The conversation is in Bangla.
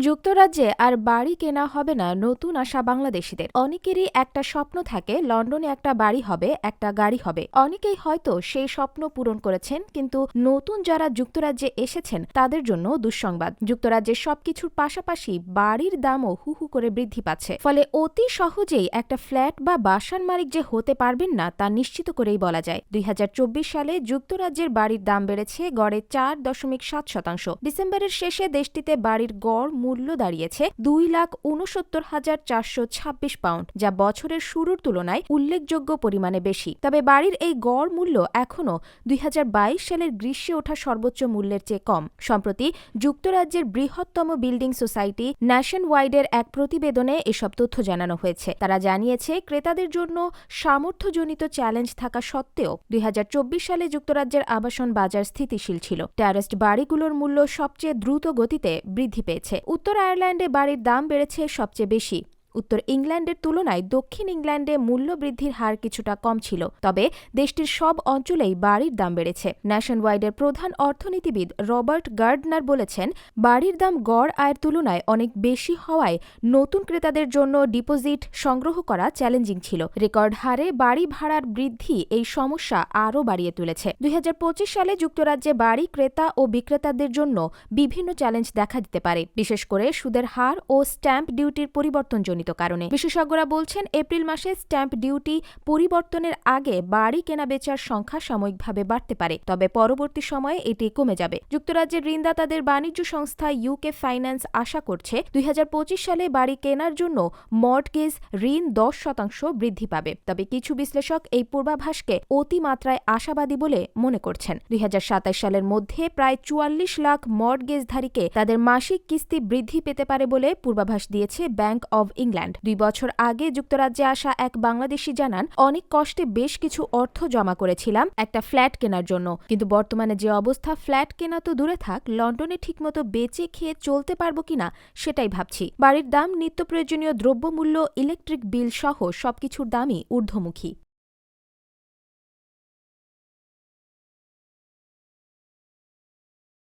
যুক্তরাজ্যে আর বাড়ি কেনা হবে না নতুন আসা বাংলাদেশিদের। অনেকেরই একটা স্বপ্ন থাকে, লন্ডনে একটা বাড়ি হবে, একটা গাড়ি হবে। অনেকেই হয়তো সেই স্বপ্ন পূরণ করেছেন, কিন্তু নতুন যারা যুক্তরাজ্যে এসেছেন, তাদের জন্য দুঃসংবাদ। যুক্তরাজ্যের সবকিছুর পাশাপাশি বাড়ির দামও হু হু করে বৃদ্ধি পাচ্ছে। ফলে অতি সহজেই একটা ফ্ল্যাট বা বাসার মালিক যে হতে পারবেন না, তা নিশ্চিত করেই বলা যায়। দুই হাজার চব্বিশ সালে যুক্তরাজ্যের বাড়ির দাম বেড়েছে গড়ে চার দশমিক সাত শতাংশ। ডিসেম্বরের শেষে দেশটিতে বাড়ির গড় মূল্য দাঁড়িয়েছে দুই লাখ উনসত্তর হাজার চারশো ছাব্বিশ পাউন্ড, যা বছরের শুরুর তুলনায় উল্লেখযোগ্য পরিমাণে বেশি। তবে বাড়ির এই গড় মূল্য এখনও দুই সালের গ্রীষ্মে ওঠা সর্বোচ্চ মূল্যের চেয়ে কম। সম্প্রতি যুক্তরাজ্যের বৃহত্তম বিল্ডিং সোসাইটি ন্যাশন ওয়াইডের এক প্রতিবেদনে এসব তথ্য জানানো হয়েছে। তারা জানিয়েছে, ক্রেতাদের জন্য সামর্থ্যজনিত চ্যালেঞ্জ থাকা সত্ত্বেও দুই হাজার চব্বিশ সালে যুক্তরাজ্যের আবাসন বাজার স্থিতিশীল ছিল। ট্যারেস্ট বাড়িগুলোর মূল্য সবচেয়ে দ্রুত গতিতে বৃদ্ধি পেয়েছে। উত্তর আয়ারল্যান্ডে বাড়ির দাম বেড়েছে সবচেয়ে বেশি। উত্তর ইংল্যান্ডের তুলনায় দক্ষিণ ইংল্যান্ডে মূল্য বৃদ্ধির হার কিছুটা কম ছিল, তবে দেশটির সব অঞ্চলেই বাড়ির দাম বেড়েছে। ন্যাশন ওয়াইডের প্রধান অর্থনীতিবিদ রবার্ট গার্ডনার বলেছেন, বাড়ির দাম গড় আয়ের তুলনায় অনেক বেশি হওয়ায় নতুন ক্রেতাদের জন্য ডিপোজিট সংগ্রহ করা চ্যালেঞ্জিং ছিল। রেকর্ড হারে বাড়ি ভাড়ার বৃদ্ধি এই সমস্যা আরও বাড়িয়ে তুলেছে। দুই হাজার পঁচিশ সালে যুক্তরাজ্যে বাড়ি ক্রেতা ও বিক্রেতাদের জন্য বিভিন্ন চ্যালেঞ্জ দেখা দিতে পারে, বিশেষ করে সুদের হার ও স্ট্যাম্প ডিউটির পরিবর্তনজনিত কারণে। বিশেষজ্ঞরা বলছেন, এপ্রিল মাসে স্ট্যাম্প ডিউটি পরিবর্তনের আগে বাড়ি কেনাবেচার সংখ্যা সাময়িকভাবে বাড়তে পারে, তবে পরবর্তী সময়ে এটি কমে যাবে। যুক্তরাজ্যের ঋণদাতাদের বাণিজ্য সংস্থা ইউকে ফাইন্যান্স আশা করছে, দুই হাজার পঁচিশ সালে বাড়ি কেনার জন্য মর্টগেজ ঋণ দশ শতাংশ বৃদ্ধি পাবে। তবে কিছু বিশ্লেষক এই পূর্বাভাসকে অতিমাত্রায় আশাবাদী বলে মনে করছেন। দুই হাজার সাতাশ সালের মধ্যে প্রায় চুয়াল্লিশ লাখ মর্টগেজধারীকে তাদের মাসিক কিস্তি বৃদ্ধি পেতে পারে বলে পূর্বাভাস দিয়েছে ব্যাংক অব ইংল্যান্ড। দুই বছর আগে যুক্তরাজ্যে আসা এক বাংলাদেশি জানান, অনেক কষ্টে বেশ কিছু অর্থ জমা করেছিলাম একটা ফ্ল্যাট কেনার জন্য। কিন্তু বর্তমানে যে অবস্থা, ফ্ল্যাট কেনা তো দূরে থাক, লন্ডনে ঠিকমতো বেঁচে খেয়ে চলতে পারব কিনা সেটাই ভাবছি। বাড়ির দাম, নিত্য প্রয়োজনীয় দ্রব্যমূল্য, ইলেকট্রিক বিল সহ সবকিছুর দামই ঊর্ধ্বমুখী।